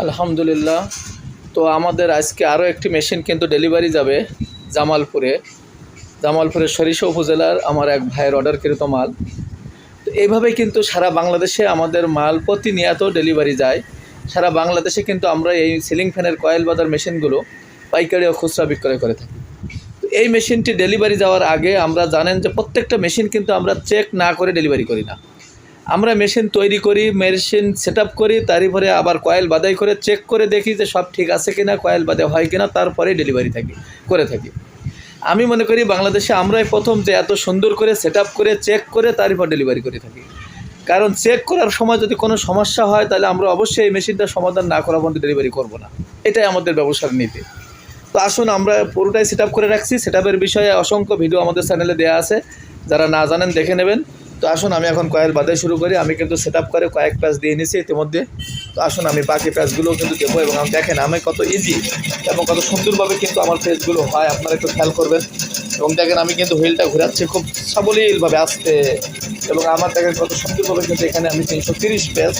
আলহামদুলিল্লাহ। তো আমাদের আজকে আরও একটি মেশিন কিন্তু ডেলিভারি যাবে জামালপুরে। জামালপুরের সরিষা উপজেলার আমার এক ভাইয়ের অর্ডারকৃত মাল। তো এইভাবে কিন্তু সারা বাংলাদেশে আমাদের মাল প্রতিনিয়ত ডেলিভারি যায়। সারা বাংলাদেশে কিন্তু আমরা এই সিলিং ফ্যানের কয়েল বাজার মেশিনগুলো পাইকারি ও খুচরা বিক্রয় করে থাকি। তো এই মেশিনটি ডেলিভারি যাওয়ার আগে আমরা জানেন যে প্রত্যেকটা মেশিন কিন্তু আমরা চেক না করে ডেলিভারি করি না। আমরা মেশিন তৈরি করি, মেশিন সেট করি তারপরে আবার কয়েল বাদাই করে চেক করে দেখি যে সব ঠিক আছে কিনা কয়েল বাদে হয় কিনা তারপরে ডেলিভারি থাকি, করে থাকি। আমি মনে করি বাংলাদেশে আমরাই প্রথম যে এত সুন্দর করে সেট করে চেক করে তারপর ডেলিভারি করে থাকি। কারণ চেক করার সময় যদি কোনো সমস্যা হয়, তাহলে আমরা অবশ্যই এই মেশিনটা সমাধান না করা পর্যন্ত ডেলিভারি করব না। এটাই আমাদের ব্যবসার নীতি। তো আসুন, আমরা পুরোটাই সেট করে রাখছি। সেট বিষয়ে অসংখ্য ভিডিও আমাদের চ্যানেলে দেওয়া আছে। যারা না জানেন, দেখে নেবেন। তো আসুন, আমি এখন কয়েল বাদে শুরু করি। আমি কিন্তু সেট করে কয়েক প্যাচ দিয়ে নিয়েছি ইতিমধ্যে। তো আসুন, আমি বাকি প্যাচগুলোও কিন্তু দেবো এবং আমি দেখেন, আমি কত ইজি এবং কত সুন্দরভাবে কিন্তু আমার পেজগুলো হয়। আপনারা একটু খেয়াল করবেন। এবং দেখেন, আমি কিন্তু হুইলটা ঘোরাচ্ছি খুব সাবলীলভাবে আসতে। এবং আমার দেখেন, কত সুন্দরভাবে কিন্তু এখানে আমি তিনশো তিরিশ পেজ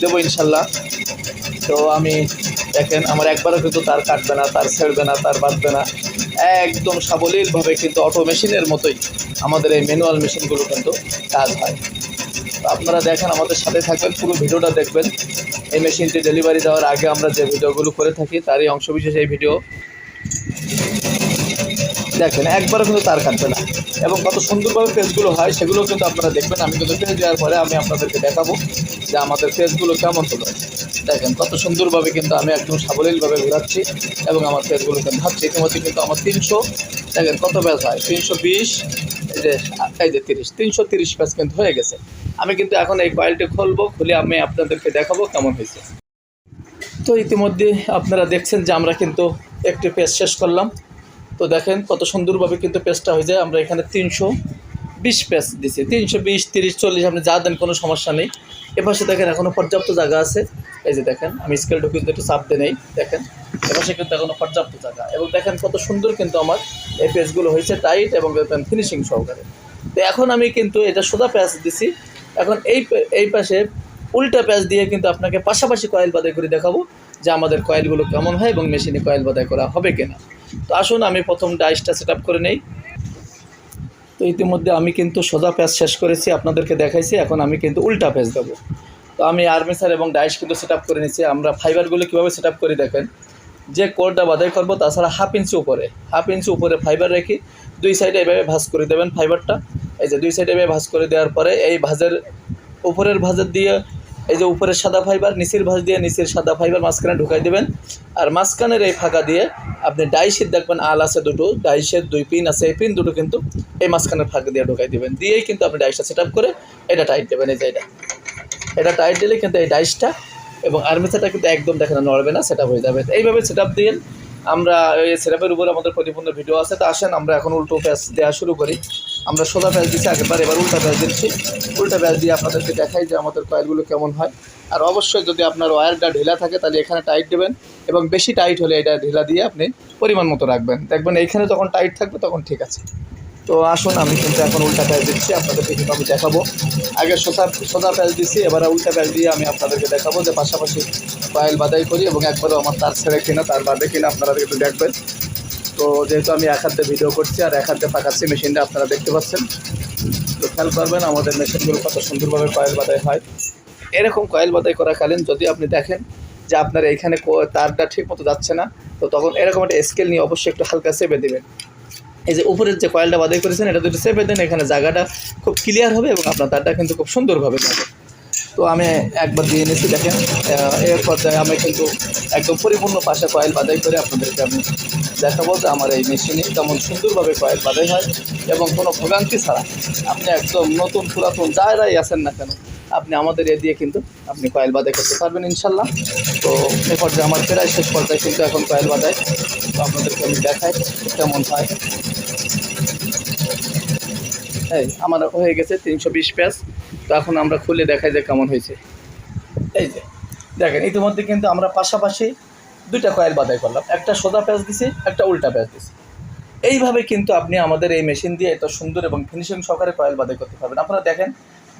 দেবো ইনশাল্লাহ। তো আমি দেখেন, আমার একবারও কিন্তু তার কাটবে না, তার ছেড়বে না, তার বাঁধবে না। একদম সাবলীলভাবে কিন্তু অটো মেশিনের মতোই। আমাদের এই ম্যানুয়াল মেশিনগুলো কিন্তু কাজ হয়। আপনারা দেখেন, আমাদের সাথে থাকবেন, পুরো ভিডিওটা দেখবেন। এই মেশিনটি ডেলিভারি দেওয়ার আগে আমরা যে ভিডিওগুলো করে থাকি, তারই অংশবিশেষ এই ভিডিও দেখেন, একবারও কিন্তু তার কাটবে না। এবং কত সুন্দরভাবে পেজগুলো হয় সেগুলো কিন্তু আপনারা দেখবেন। আমি কিন্তু পেজ দেওয়ার পরে আমি আপনাদেরকে দেখাবো যে আমাদের পেজগুলো কেমন হলো। দেখেন, কত সুন্দরভাবে কিন্তু আমি একদম সাবলীলভাবে ঘোরাচ্ছি এবং আমার পেজগুলো কিন্তু ভাবছি ইতিমধ্যে কিন্তু আমার তিনশো, দেখেন কত পেজ হয়? তিনশো বিশ এই যে তিরিশ, তিনশো তিরিশ কিন্তু হয়ে গেছে। আমি কিন্তু এখন এই কয়েলটি খুলবো, খুলে আমি আপনাদেরকে দেখাবো কেমন হয়েছে। তো ইতিমধ্যে আপনারা দেখছেন যে আমরা কিন্তু একটি পেজ শেষ করলাম। তো দেখেন কত সুন্দরভাবে কিন্তু পেজটা হয়ে যায়। আমরা এখানে তিনশো বিশ পেজ দিছি। তিনশো বিশ, তিরিশ, চল্লিশ, আপনি যা দেন কোনো সমস্যা নেই। এপাশে দেখেন এখনও পর্যাপ্ত জায়গা আছে। এই যে দেখেন, আমি স্কেল ঢুকিয়ে একটু চাপ দিয়ে নেই। দেখেন, এপাশে কিন্তু এখনও পর্যাপ্ত জায়গা। এবং দেখেন কত সুন্দর কিন্তু আমার এই পেজগুলো হয়েছে টাইট এবং ফিনিশিং সহকারে। তো এখন আমি কিন্তু এটা সোজা প্যাচ দিছি। এখন এই এই পাশে উল্টা প্যাচ দিয়ে কিন্তু আপনাকে পাশাপাশি কয়েল বাদাই করে দেখাবো যে আমাদের কয়েলগুলো কেমন হয় এবং মেশিনে কয়েল বাদাই করা হবে কিনা। তো আসুন আমি প্রথম ডাইসটা সেট করে নেই। তো ইতিমধ্যে আমি কিন্তু সোজা প্যাচ শেষ করেছি, আপনাদেরকে দেখাইছি। এখন আমি কিন্তু উল্টা প্যাচ দেবো। তো আমি আর্মিসার এবং ডাইস কিন্তু সেট করে নিয়েছি আমরা ফাইবারগুলো কীভাবে সেট করি দেখেন। যে কোডটা বাদাই করব, তাছাড়া হাফ ইঞ্চি উপরে, হাফ ইঞ্চি উপরে ফাইবার রেখে দুই সাইডে এভাবে ভাঁজ করে দেবেন ফাইবারটা এই যে দুই সাইডে এভাবে ভাঁজ করে দেওয়ার পরে এই ভাঁজের উপরের ভাঁজের দিয়ে এই যে উপরের সাদা ফাইবার নিচের ভাঁজ দিয়ে নিচের সাদা ফাইবার মাঝখানে ঢুকাই দেবেন। আর মাঝখানের এই ফাঁকা দিয়ে আপনি ডাইসের দেখবেন, আল আছে দুটো ডাইসের দুই পিন আছে, এই পিন দুটো কিন্তু এই মাঝখানের ফাঁকা দিয়ে ঢুকাই দেবেন। দিয়েই কিন্তু আপনি ডাইসটা সেট করে এটা টাইট দেবেন। এই যে এটা এটা টাইট দিলে কিন্তু এই ডাইসটা এবং আর্মিসারটা কিন্তু একদম দেখেন নড়বে না সেটা হয়ে যাবে। এইভাবে সেট আপ দিয়ে আমরা এই সেটআপের উপর আমাদের পরিপূর্ণ ভিডিও আছে। তা আসেন আমরা এখন উল্টো প্যাচ দেওয়া শুরু করি। আমরা সোজা প্যাচ দিচ্ছি, আগেরবার এবার উল্টা প্যাচ দিচ্ছি। উল্টা প্যাচ দিয়ে আপনাদেরকে দেখাই যে আমাদের কয়েলগুলো কেমন হয়। আর অবশ্যই যদি আপনার ওয়্যারটা ঢিলা থাকে, তাহলে এখানে টাইট দেবেন এবং বেশি টাইট হলে এটা ঢিলা দিয়ে আপনি পরিমাণ মতো রাখবেন। দেখবেন এইখানে যখন টাইট থাকবে, তখন ঠিক আছে। তো আসুন, আমি কিন্তু এখন উল্টা প্যাচ দিচ্ছি, আপনাদেরকে কিন্তু আমি দেখাবো। আগে সোজা সোজা প্যাচ দিচ্ছি এবার উল্টা প্যাচ দিয়ে আমি আপনাদেরকে দেখাবো যে পাশাপাশি কয়েল বাদাই করি এবং একবারও আমার তার ছেড়ে কিনা, তার বাদে কিনা আপনারা একটু দেখবেন। তো যেহেতু আমি এক হাতে ভিডিও করছি আর এক হাতে পাকাচ্ছি মেশিনটা আপনারা দেখতে পাচ্ছেন। তো খেয়াল করবেন, আমাদের মেশিনগুলো কত সুন্দরভাবে কয়েল বাদাই হয়। এরকম কয়েল বাদাই করাকালীন যদি আপনি দেখেন যে আপনার এইখানে তারটা ঠিক মতো যাচ্ছে না, তো তখন এরকম একটা স্কেল নিয়ে অবশ্যই একটু হালকা চেপে দেবেন। এই যে উপরের যে কয়েলটা বাদাই করেছেন, এটা দুটো চেপে দেন এখানে জায়গাটা খুব ক্লিয়ার হবে এবং আপনার তারটা কিন্তু খুব সুন্দরভাবে যাবে তো আমি একবার দিয়ে নিয়েছি দেখেন। এর পর্যায়ে আমি কিন্তু একদম পরিপূর্ণ পাশে কয়েল বাদাই করে আপনাদেরকে আমি দেখাবো যে আমার এই মেশিনে কেমন সুন্দরভাবে কয়েল বাদাই হয় এবং কোনো ভোগান্তি ছাড়া আপনি একদম নতুন পুরাতন যারাই আছেন না কেন, আপনি আমাদের এ দিয়ে কিন্তু আপনি কয়েল বাদাই করতে পারবেন ইনশাল্লাহ। তো এ পর্যায়ে আমার প্রায় শেষ পর্যায়ে কিন্তু এখন কয়েল বাদাই। তো আপনাদেরকে আমি দেখাই কেমন হয়। এই, আমার হয়ে গেছে তিনশো বিশ পেজ তো এখন আমরা খুলে দেখাই যে কেমন হয়েছে। এই যে, দেখেন, ইতিমধ্যে কিন্তু আমরা পাশাপাশি দুইটা কয়েল বাদাই করলাম। একটা সোজা প্যাচ দিছি, একটা উল্টা প্যাচ দিছি। এইভাবে কিন্তু আপনি আমাদের এই মেশিন দিয়ে এত সুন্দর এবং ফিনিশিং সহকারে কয়েল বাদাই করতে পারবেন। আপনারা দেখেন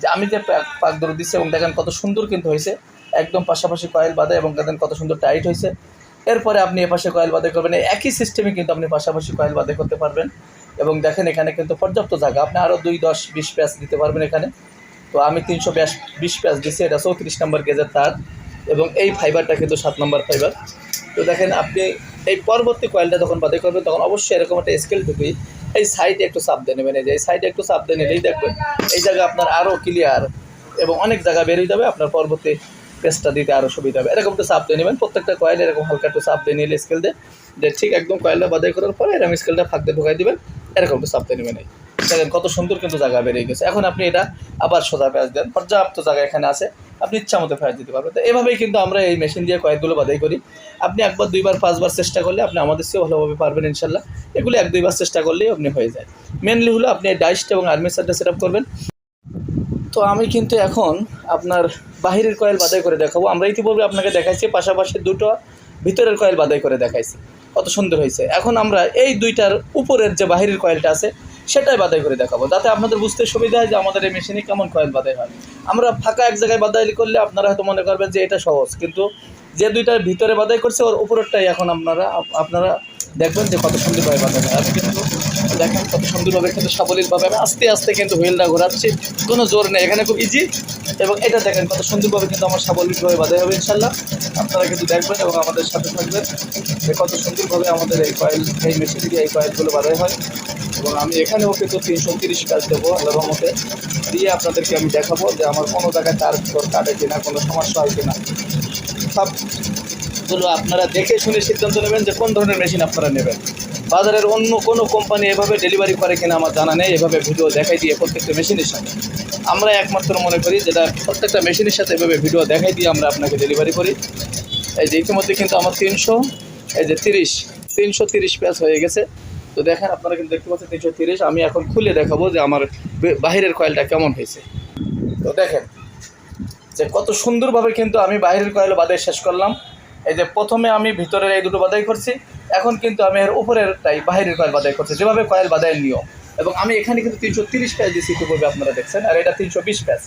যে আমি যে পাক দৌড় দিচ্ছি এবং দেখেন কত সুন্দর কিন্তু হয়েছে। একদম পাশাপাশি কয়েল বাঁধা এবং দেখেন কত সুন্দর টাইট হয়েছে। এরপরে আপনি এপাশে কয়েল বাঁধে করবেন। একই সিস্টেমে কিন্তু আপনি পাশাপাশি কয়েল বাঁধে করতে পারবেন। এবং দেখেন এখানে কিন্তু পর্যাপ্ত জায়গা। আপনি আরও দুই, দশ, বিশ প্যাচ দিতে পারবেন এখানে। তো আমি তিনশো বিশ প্যাচ দিচ্ছি এটা চৌত্রিশ নম্বর গেজের তার এবং এই ফাইবারটা কিন্তু সাত নম্বর ফাইবার। তো দেখেন আপনি এই পরবর্তী কয়েলটা যখন বাদে করবেন, তখন অবশ্যই এরকম একটা স্কেল ঢুকুই এই সাইডে একটু চাপ দিয়ে নেবেন। এই যে এই সাইডে একটু চাপ দিয়ে নিলেই দেখবেন এই জায়গা আপনার আরও ক্লিয়ার এবং অনেক জায়গা বেরিয়ে যাবে, আপনার পরবর্তী পেস্টটা দিতে আরও সুবিধা হবে। এরকম একটু চাপ দিয়ে নেবেন, প্রত্যেকটা কয়েল এরকম হালকা একটু চাপ দিয়ে নিলে স্কেল দিয়ে, যে ঠিক একদম কয়েলটা বাদাই করার পরে এরকম স্কেলটা ফাঁক দিয়ে ঢুকাই দেবেন, এরকম একটু চাপ দিয়ে নেবেন। এই দেখেন কত সুন্দর কিন্তু জায়গা বেরিয়ে গেছে। এখন আপনি এটা আবার সোজা প্যাঁচ দেন। পর্যাপ্ত জায়গা এখানে আছে। আপনি ইচ্ছা মতো ফেরত দিতে পারবেন। তো এভাবেই কিন্তু আমরা এই মেশিন দিয়ে কয়েকগুলো বাদাই করি। আপনি একবার, দুইবার, পাঁচবার চেষ্টা করলে আপনি আমাদের চেয়েও ভালোভাবে পারবেন ইনশাল্লাহ এগুলো এক, দুইবার চেষ্টা করলেই আপনি হয়ে যায়। মেনলি হলো আপনি ডাইসটা এবং আর্মিসারটা সেট আপ করবেন। তো আমি কিন্তু এখন আপনার বাহিরের কয়েল বাদাই করে দেখাবো। আমরা ইতিপূর্বে আপনাকে দেখাইছি, পাশাপাশি দুটো ভিতরের কয়েল বাদাই করে দেখাইছি। কত সুন্দর হয়েছে। এখন আমরা এই দুইটার উপরের যে বাহিরের কয়েলটা আছে সেটাই বাদাই করে দেখাবো। যাতে আপনাদের বুঝতে সুবিধা হয় যে আমাদের এই মেশিনে কেমন কয়েল বাদাই হয়। আমরা ফাঁকা এক জায়গায় বাদাই করলে আপনারা হয়তো মনে করবেন যে এটা সহজ, কিন্তু যে দুইটার ভিতরে বাদাই করছে, ওর উপরেরটাই এখন আপনারা আপনারা দেখবেন যে কত সুন্দরভাবে বাদাই হয়। আমি কিন্তু দেখেন কত সুন্দরভাবে কিন্তু সাবলীলভাবে আমি আস্তে আস্তে কিন্তু হুইলটা ঘোরাচ্ছি, কোনো জোর নেই। এখানে খুব ইজি এবং এটা দেখেন কত সুন্দরভাবে কিন্তু আমার সাবলীলভাবে বাদাই হবে ইনশাল্লাহ আপনারা কিন্তু দেখবেন এবং আমাদের সাথে থাকবেন যে কত সুন্দরভাবে আমাদের এই কয়েল এই মেশিন দিয়ে এই কয়েলগুলো বাদাই হয়। এবং আমি এখানেও কিন্তু তিনশো তিরিশ কাজ দেবো আল্লাহ রহমতে। দিয়ে আপনাদেরকে আমি দেখাবো যে আমার কোনো জায়গায় তার কাটে কিনা, কোনো সমস্যা হয় কিনা। সবগুলো আপনারা দেখে শুনে সিদ্ধান্ত নেবেন যে কোন ধরনের মেশিন আপনারা নেবেন। বাজারের অন্য কোনো কোম্পানি এভাবে ডেলিভারি করে কিনা আমার জানা নেই, এভাবে ভিডিও দেখাই দিয়ে প্রত্যেকটা মেশিনের সাথে। আমরা একমাত্র মনে করি যেটা প্রত্যেকটা মেশিনের সাথে এভাবে ভিডিও দেখাই দিয়ে আমরা আপনাকে ডেলিভারি করি। এই যে ইতিমধ্যে কিন্তু আমার তিনশো, এই যে তিরিশ, তিনশো তিরিশ প্যাচ হয়ে গেছে। তো দেখেন আপনারা কিন্তু দেখতে পাচ্ছেন তিনশো তিরিশ। আমি এখন খুলে দেখাবো যে আমার বাহিরের কয়েলটা কেমন হয়েছে। তো দেখেন যে কত সুন্দরভাবে কিন্তু আমি বাইরের কয়েল বাদাই শেষ করলাম। এই যে প্রথমে আমি ভিতরের এই দুটো বাদাই করছি, এখন কিন্তু আমি এর উপরেরটাই বাইরের কয়েল বাদাই করছি, যেভাবে কয়েল বাদাইয়ের নিয়ম। এবং আমি এখানে কিন্তু তিনশো তিরিশ প্যাচ দিয়েছি ইতিপূর্বে আপনারা দেখছেন, আর এটা তিনশো বিশ প্যাচ।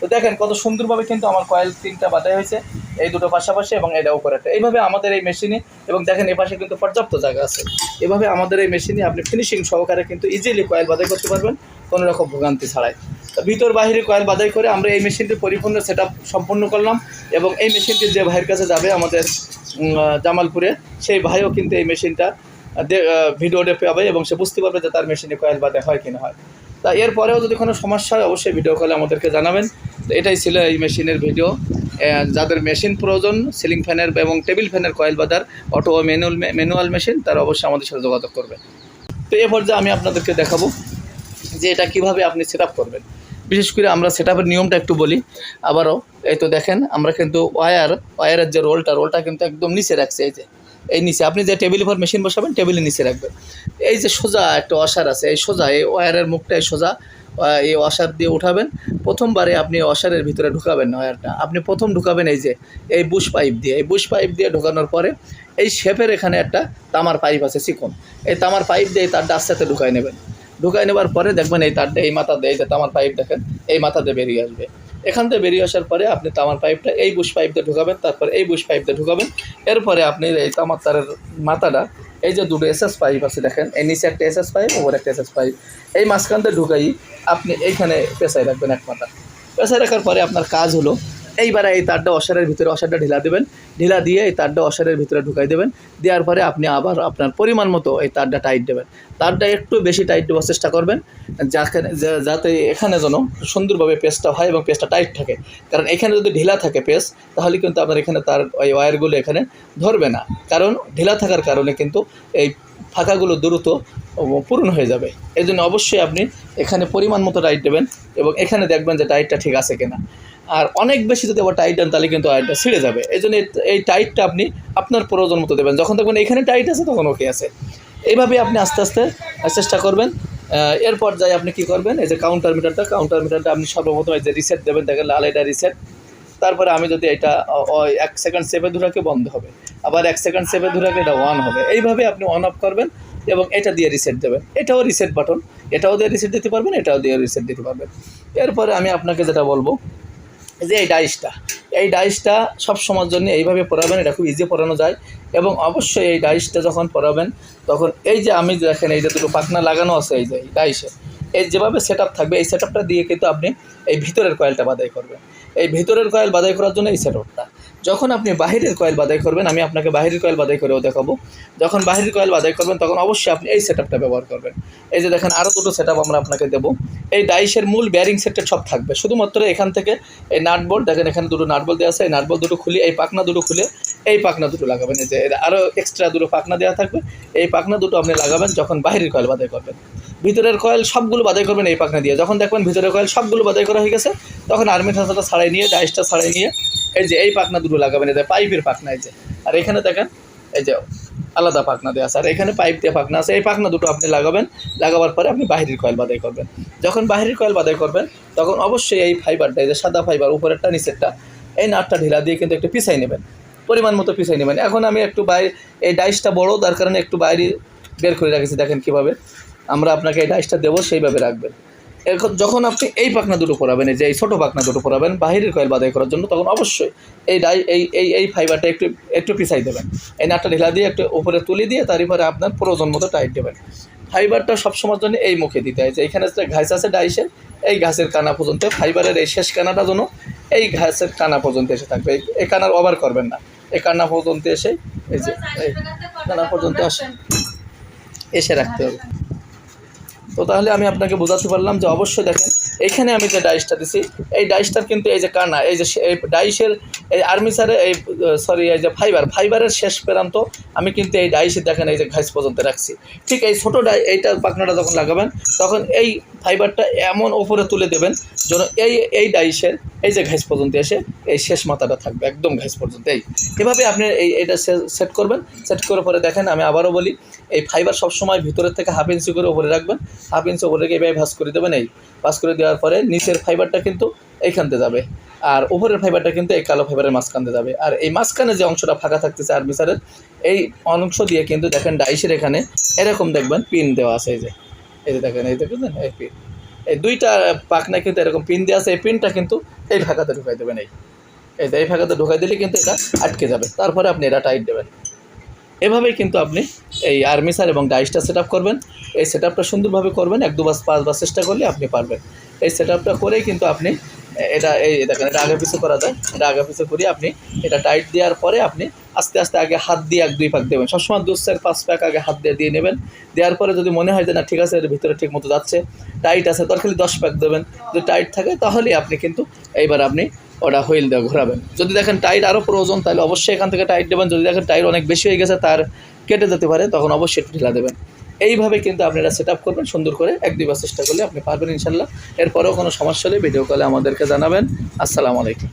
তো দেখেন কত সুন্দরভাবে কিন্তু আমার কয়েল তিনটা বাদাই হয়েছে। এই দুটো পাশাপাশি এবং এটা উপরেরটা এইভাবে আমাদের এই মেশিনে এবং দেখেন এপাশে কিন্তু পর্যাপ্ত জায়গা আছে। এভাবে আমাদের এই মেশিনে আপনি ফিনিশিং সহকারে কিন্তু ইজিলি কয়েল বাদাই করতে পারবেন কোনো রকম ভোগান্তি ছাড়াই। ভিতর বাহিরে কয়েল বাদাই করে আমরা এই মেশিনটি পরিপূর্ণ সেট সম্পূর্ণ করলাম এবং এই মেশিনটি যে ভাইয়ের কাছে যাবে আমাদের জামালপুরে সেই ভাইও কিন্তু এই মেশিনটা আহ, পাবে এবং সে বুঝতে পারবে যে তার মেশিনে কয়েল বাদাই হয় কি না হয়। তা এরপরেও যদি কোনো সমস্যা হয় অবশ্যই ভিডিও কলে আমাদেরকে জানাবেন। তো এটাই ছিল এই মেশিনের ভিডিও যাদের মেশিন প্রয়োজন সিলিং ফ্যানের এবং টেবিল ফ্যানের কয়েল বাদার অটো ও ম্যানুয়াল ম্যানুয়াল মেশিন তারা অবশ্যই আমাদের সাথে যোগাযোগ করবে। তো এ পর্যায়ে আমি আপনাদেরকে দেখাবো যে এটা কীভাবে আপনি সেট করবেন। বিশেষ করে আমরা সেট নিয়মটা একটু বলি আবারও এই তো দেখেন আমরা কিন্তু ওয়্যার ওয়্যারের যে রোলটা রোলটা কিন্তু একদম নিচে রাখছে এই যে এই নিচে। আপনি যে টেবিল উপর মেশিন বসাবেন টেবিলের নিচে রাখবেন। এই যে সোজা একটা অসার আছে এই সোজা এই ওয়্যারের মুখটাই সোজা আহ, এই অসার দিয়ে উঠাবেন। প্রথমবারে আপনি অসারের ভিতরে ঢুকাবেন না ওয়্যারটা আপনি প্রথম ঢুকাবেন এই যে, এই বুশ পাইপ দিয়ে। এই বুশ পাইপ দিয়ে ঢোকানোর পরে এই শেপের এখানে একটা তামার পাইপ আছে, চিকন। এই তামার পাইপ দিয়ে তারটা আস্তে আস্তে ঢুকাই নেবেন। ঢুকাই নেবার পরে দেখবেন এই তারটা, এই মাথা দিয়ে, এই যে তামার পাইপ দেখেন, এই মাথাতে বেরিয়ে আসবে। এখান থেকে বেরিয়ে আসার পরে আপনি তামার পাইপটা এই বুশ পাইপ দিয়ে ঢুকাবেন, তারপর এই বুশ পাইপ দিয়ে ঢুকাবেন। এরপরে আপনি এই তামার তারের মাথাটা এই যে দুটো এসএস পাইপ আছে দেখেন, এই নিচে একটা এসএস পাইপ ওপরে একটা এসএস পাইপ এই মাঝখানটা ঢুকাই আপনি এইখানে পেঁচাই রাখবেন এক মাথা রাখার পরে আপনার কাজ হলো এইবারে এই তারটা অসারের ভিতরে অসারটা ঢিলা দেবেন। ঢিলা দিয়ে এই তারটা অসারের ভিতরে ঢুকাই দেবেন। দেওয়ার পরে আপনি আবার আপনার পরিমাণ মতো এই তারটা টাইট দেবেন। তারটা একটু বেশি টাইট দেওয়ার চেষ্টা করবেন, যাকে যাতে এখানে যেন সুন্দরভাবে পেস্টটা হয় এবং পেস্টটা টাইট থাকে। কারণ এখানে যদি ঢিলা থাকে পেস্ট তাহলে কিন্তু আপনার এখানে তার ওই ওয়্যারগুলো এখানে ধরবে না। কারণ ঢিলা থাকার কারণে কিন্তু এই ফাঁকাগুলো দ্রুত পূরণ হয়ে যাবে। এই জন্য অবশ্যই আপনি এখানে পরিমাণ মতো টাইট দেবেন এবং এখানে দেখবেন যে টাইটটা ঠিক আছে কিনা। আর অনেক বেশি যদি আবার টাইট দেন, তাহলে কিন্তু ওয়্যারটা ছিঁড়ে যাবে। এই জন্য এই- টাইটটা আপনি আপনার প্রয়োজন মতো দেবেন। যখন দেখবেন এখানে টাইট আছে, তখন ওকে আছে। এইভাবে আপনি আস্তে আস্তে চেষ্টা করবেন। এরপর যাই আপনি কি করবেন, এই যে কাউন্টার মিটারটা কাউন্টার মিটারটা আপনি সর্বপ্রথম এই যে রিসেট দেবেন, দেখেন লাল এটা রিসেট তারপরে আমি যদি এটা এক সেকেন্ড সেভে ধরাকে বন্ধ হবে। আবার এক সেকেন্ড সেভে ধরাকে এটা ওয়ান হবে। এইভাবে আপনি অন অফ করবেন এবং এটা দিয়ে রিসেট দেবেন। এটাও রিসেট বাটন এটাও দিয়ে রিসেট দিতে পারবেন, এটাও দিয়ে রিসেট দিতে পারবেন। এরপরে আমি আপনাকে যেটা বলব যে এই ডাইসটা এই ডাইসটা সব সময়ের জন্য এইভাবে পড়াবেন এটা খুব ইজি পড়ানো যায়। এবং অবশ্যই এই ডাইসটা যখন পড়াবেন তখন এই যে আমি দেখেন এই যে দুটো পাখনা লাগানো আছে, এই যে ডাইসে, এই যেভাবে সেট থাকবে, এই সেট দিয়ে কিন্তু আপনি এই ভিতরের কয়েলটা বাদাই করবেন। এই ভিতরের কয়েল বাদাই করার জন্য এই সেট যখন আপনি বাহিরের কয়েল বাদাই করবেন, আমি আপনাকে বাহিরের কয়েল বাদাই করেও দেখাবো। যখন বাহিরের কয়েল বাদাই করবেন, তখন অবশ্যই আপনি এই সেট ব্যবহার করবেন। এই যে দেখেন আরও দুটো সেট আমরা আপনাকে দেবো। এই ডাইসের মূল ব্যারিং সেটের সব থাকবে। শুধুমাত্র এখান থেকে এই নাটবোল্ট দেখেন এখানে দুটো নাটবোল্ট দেওয়া আছে। এই নাটবোল্ট দুটো খুলে, এই পাকনা দুটো খুলে, এই পাকনা দুটো লাগাবেন। এই যে আরও এক্সট্রা দুটো পাকনা দেওয়া থাকবে। এই পাকনা দুটো আপনি লাগাবেন যখন বাহিরের কয়েল বাদাই করবেন। ভিতরের কয়েল সবগুলো বাদাই করবেন এই পাকনা দিয়ে। যখন দেখবেন ভিতরের কয়েল সবগুলো বাদাই করা হয়ে গেছে, তখন আর্মি ঠাসাটা ছাড়াই নিয়ে ডাইসটা ছাড়াই নিয়ে এই যে এই পাখনা দুটো লাগাবেন, এই যে পাইপের পাখনা, এই যে। আর এখানে দেখেন, এই যে আলাদা পাকনা দেওয়া আছে। আর এখানে পাইপ দিয়ে পাখনা আছে। এই পাখনা দুটো আপনি লাগাবেন, লাগাবার পরে আপনি বাহিরের কয়েল বাদাই করবেন। যখন বাহিরের কয়েল বাদাই করবেন, তখন অবশ্যই এই ফাইবারটা, এই যে সাদা ফাইবার, উপরেরটা, নিচেরটা, এই নাটটা ঢিলা দিয়ে কিন্তু একটু পিছাই নেবেন। পরিমাণ মতো পিছাই নেবেন। এখন আমি একটু বাইরে, এই ডাইসটা বড়, তার কারণে একটু বাইরে বের করে রেখেছি। দেখেন কীভাবে। আমরা আপনাকে এই ডাইসটা দেবো, সেইভাবে রাখবেন। এখন যখন আপনি এই পাখনা দুটো পরাবেন, এই যে এই ছোটো পাখনা দুটো পরাবেন, বাহিরের কয়েল বাদাই করার জন্য, তখন অবশ্যই এই ডাই, এই এই এই ফাইবারটা একটু একটু পিছাই দেবেন। এই নাটটা ঢিলা দিয়ে একটু উপরে তুলে দিয়ে তার উপরে আপনার প্রয়োজন মতো টাইট দেবেন। ফাইবারটা সবসময়ের জন্য এই মুখে দিতে হয়। যে এখানে যে ঘাস আছে ডাইসের, এই ঘাসের কানা পর্যন্ত ফাইবারের এই শেষ কানাটা যেন এই ঘাসের কানা পর্যন্ত এসে থাকবে। এই- কানার ওভার করবেন না। এই কানা পর্যন্ত এসে, এই যে, এই কানা পর্যন্ত আসে এসে রাখতে হবে। তো তাহলে আমি আপনাকে বোঝাতে পারলাম যে অবশ্যই দেখেন এখানে আমি যে ডাইসটা দিছি, এই ডাইসটার কিন্তু এই যে কানা, এই যে এই ডাইসের এই আর্মিসারে এই সরি এই যে ফাইবার ফাইবারের শেষ প্রান্ত আমি কিন্তু এই ডাইসে দেখেন এই যে ঘাস পর্যন্ত রাখছি। ঠিক এই ছোটো ডাই এইটা পাখনাটা যখন লাগাবেন, তখন এই ফাইবারটা এমন ওপরে তুলে দেবেন যেন এই এই ডাইসের এই যে ঘাস পর্যন্ত এসে এই শেষ মাথাটা থাকবে, একদম ঘাস পর্যন্ত। এই, এভাবে আপনি এই, এটা সেট করবেন সেট করে পরে দেখেন আমি আবারও বলি, এই ফাইবার সবসময় ভিতরের থেকে হাফ ইঞ্চি করে উপরে রাখবেন হাফ ইঞ্চি উপরে রেখে এভাবে ভাস করে দেবেন, এই ভাস করে দেওয়ার পরে নিচের ফাইবারটা কিন্তু এইখানতে যাবে। আর উপরের ফাইবারটা কিন্তু এই কালো ফাইবারের মাঝখানতে যাবে। আর এই মাঝখানে যে অংশটা ফাঁকা থাকতেছে আর্মিসারের এই অংশ দিয়ে কিন্তু দেখেন ডাইসের এখানে এরকম দেখবেন পিন দেওয়া আছে এই যে। এই যে দেখেন, এই দেখেন এই পিন এই দুইটা পাকনা কিন্তু এরকম পিন দেওয়া আছে। এই পিনটা কিন্তু এই ফাঁকাতে ঢুকাই দেবেন এই। এই যে এই ফাঁকাতে ঢুকাই দিলে কিন্তু এটা আটকে যাবে। তারপরে আপনি এটা টাইট দেবেন। এভাবেই কিন্তু আপনি এই আর্মিসার এবং ডাইসটা সেট করবেন। এই সেট সুন্দরভাবে করবেন, এক দুবার পাঁচবার চেষ্টা করলে আপনি পারবেন। এই সেট করেই কিন্তু আপনি এটা, এই দেখেন, এটা আগে পিছু করা যায়। এটা আগে পিছু করে আপনি এটা টাইট দেওয়ার পরে আপনি আস্তে আস্তে আগে হাত দিয়ে এক, দুই পাক দেবেন। সবসময় দু চার পাঁচ প্যাক আগে হাত দিয়ে দিয়ে নেবেন। দেওয়ার পরে যদি মনে হয় যে না, ঠিক আছে, এর ভিতরে ঠিক মতো যাচ্ছে, টাইট আছে তার খালি দশ প্যাক দেবেন। যদি টাইট থাকে তাহলেই আপনি কিন্তু এইবার আপনি ওটা হুইল দিয়ে ঘোরাবেন। যদি দেখেন টাইট আরও প্রয়োজন, তাহলে অবশ্যই এখান থেকে টাইট দেবেন। যদি দেখেন টাইট অনেক বেশি হয়ে গেছে, তার কেটে যেতে পারে, তখন অবশ্যই একটু ঢিলা দেবেন। এইভাবে কিন্তু আপনি এটা সেট আপ করবেন, সুন্দর করে এক দুইবার চেষ্টা করলে আপনি পারবেন ইনশাল্লাহ। এরপরেও কোনো সমস্যা হলে ভিডিও কলে আমাদেরকে জানাবেন। আসসালামু আলাইকুম।